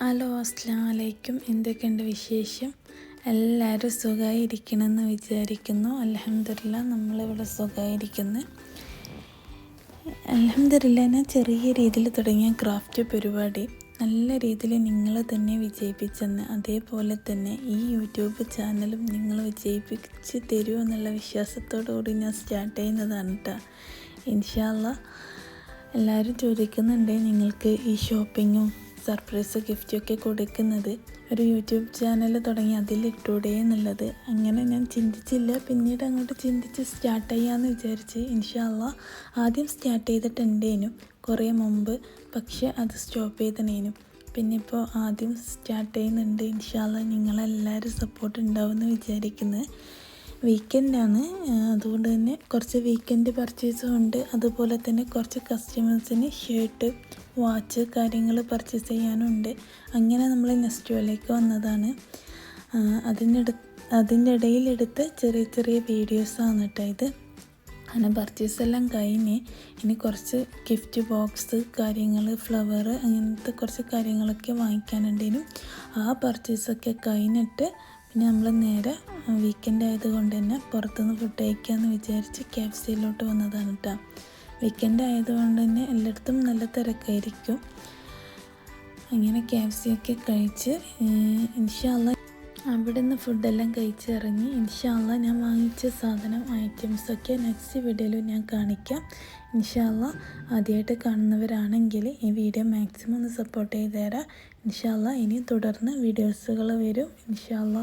Hello അസ്ലാം വലൈക്കും എന്തൊക്കെയുണ്ട് വിശേഷം? എല്ലാവരും സുഖമായി ഇരിക്കണമെന്ന് വിചാരിക്കുന്നു. അലഹമില്ല നമ്മളിവിടെ സുഖമായിരിക്കുന്നു അലഹമില്ല ഞാൻ ചെറിയ രീതിയിൽ തുടങ്ങിയ ക്രാഫ്റ്റ് പരിപാടി. നല്ല രീതിയിൽ നിങ്ങൾ തന്നെ വിജയിപ്പിച്ചെന്ന് അതേപോലെ തന്നെ ഈ യൂട്യൂബ് ചാനലും നിങ്ങൾ വിജയിപ്പിച്ച് തരുമെന്നുള്ള വിശ്വാസത്തോടു കൂടി ഞാൻ സ്റ്റാർട്ട് ചെയ്യുന്നതാണ് കേട്ടോ ഇൻഷാല്ല എല്ലാവരും ചോദിക്കുന്നുണ്ട് നിങ്ങൾക്ക് ഈ ഷോപ്പിങ്ങും സർപ്രൈസ് ഗിഫ്റ്റൊക്കെ കൊടുക്കുന്നത് ഒരു യൂട്യൂബ് ചാനൽ തുടങ്ങി അതിലിട്ടൂടെ എന്നുള്ളത്. അങ്ങനെ ഞാൻ ചിന്തിച്ചില്ല. പിന്നീട് അങ്ങോട്ട് ചിന്തിച്ച് സ്റ്റാർട്ട് ചെയ്യാമെന്ന് വിചാരിച്ച് ഇൻഷാല്ല ആദ്യം സ്റ്റാർട്ട് ചെയ്തിട്ടുണ്ടേനും കുറേ മുമ്പ്. പക്ഷെ അത് സ്റ്റോപ്പ് ചെയ്തനേനും പിന്നെ ഇപ്പോൾ ആദ്യം സ്റ്റാർട്ട് ചെയ്യുന്നുണ്ട് ഇൻഷാല്ല നിങ്ങളെല്ലാവരും സപ്പോർട്ട് ഉണ്ടാവുമെന്ന് വിചാരിക്കുന്നത് വീക്കെൻഡാണ് അതുകൊണ്ട് തന്നെ കുറച്ച് വീക്കെൻഡ് പർച്ചേസും ഉണ്ട്. അതുപോലെ തന്നെ കുറച്ച് കസ്റ്റമേഴ്സിന് ഷർട്ട് വാച്ച് കാര്യങ്ങൾ പർച്ചേസ് ചെയ്യാനുണ്ട്. അങ്ങനെ നമ്മൾ നെസ്റ്റോയിലേക്ക് വന്നതാണ്. അതിന്റെ അതിന്റെ ഇടയിലെടുത്ത് ചെറിയ ചെറിയ വീഡിയോസാണ് കേട്ടോ ഇത്. അങ്ങനെ പർച്ചേസ് എല്ലാം കഴിഞ്ഞ് ഇനി കുറച്ച് ഗിഫ്റ്റ് ബോക്സ് കാര്യങ്ങൾ ഫ്ലവർ അങ്ങനത്തെ കുറച്ച് കാര്യങ്ങളൊക്കെ വാങ്ങിക്കാനുണ്ടേനും ആ പർച്ചേസൊക്കെ കഴിഞ്ഞിട്ട് പിന്നെ നമ്മൾ നേരെ വീക്കെൻഡ് ആയതുകൊണ്ട് തന്നെ പുറത്തുനിന്ന് ഫുഡ് കഴിക്കാമെന്ന് വിചാരിച്ച് ക്യാപ്സിയിലോട്ട് വന്നതാണ് കേട്ടോ വീക്കെൻഡ് ആയതുകൊണ്ട് തന്നെ എല്ലായിടത്തും നല്ല തിരക്കായിരിക്കും. അങ്ങനെ ക്യാപ്സിയൊക്കെ കഴിച്ച് ഇൻഷാല്ല അവിടെ നിന്ന് ഫുഡെല്ലാം കഴിച്ചിറങ്ങി. ഇൻഷാല്ല ഞാൻ വാങ്ങിച്ച സാധനം ഐറ്റംസൊക്കെ നെക്സ്റ്റ് വീഡിയോയിൽ ഞാൻ കാണിക്കാം. ഇൻഷാല്ല ആദ്യമായിട്ട് കാണുന്നവരാണെങ്കിൽ ഈ വീഡിയോ മാക്സിമം ഒന്ന് സപ്പോർട്ട് ചെയ്ത് തരാം. ഇൻഷാല്ല ഇനി തുടർന്ന് വീഡിയോസുകൾ വരും. ഇൻഷാല്ല